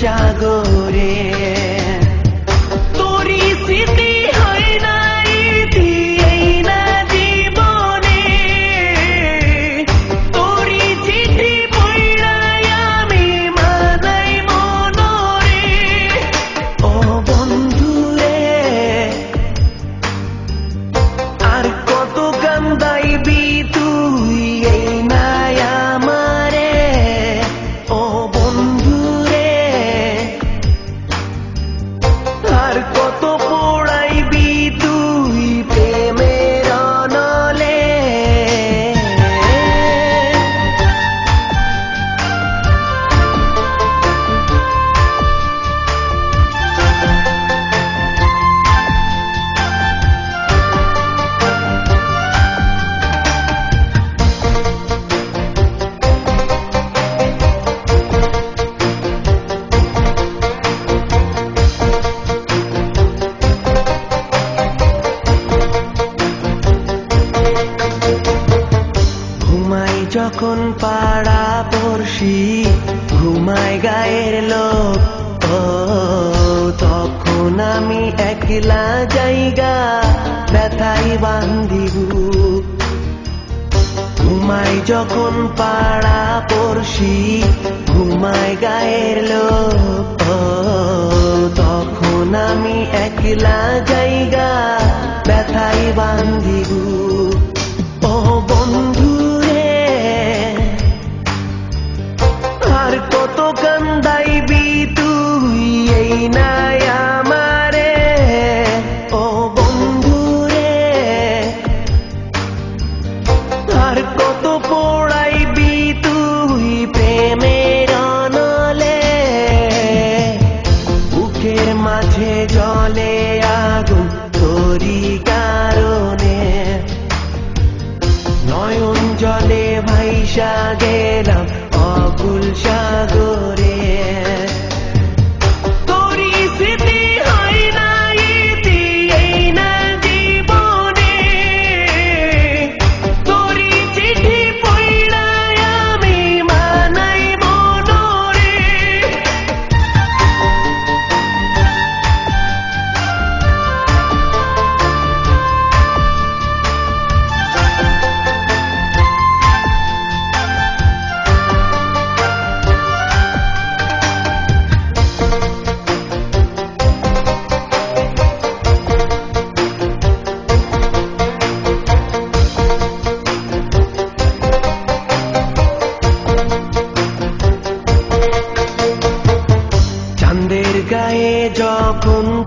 সাগরে যখন পাড়া পড়শি, ঘুমাই গায়ের লোক। ও, তখন আমি একলা জায়গা ব্যথাই বান্ধিবু। ঘুমাই যখন পাড়া পড়শি, ঘুমাই গায়ের লোক। ও, তখন আমি একলা জায়গা ব্যথাই বান্ধিবু। ও বন্ধুরে گیلا آ گلشا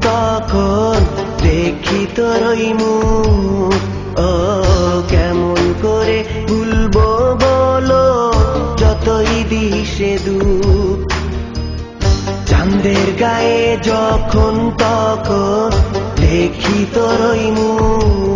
তখন দেখি তোরই মুখ। ও, কেমন করে ভুলবো বলো, যতই দিশে দুঃখ। চাঁদের গায়ে যখন তখন দেখি তোরই মুখ।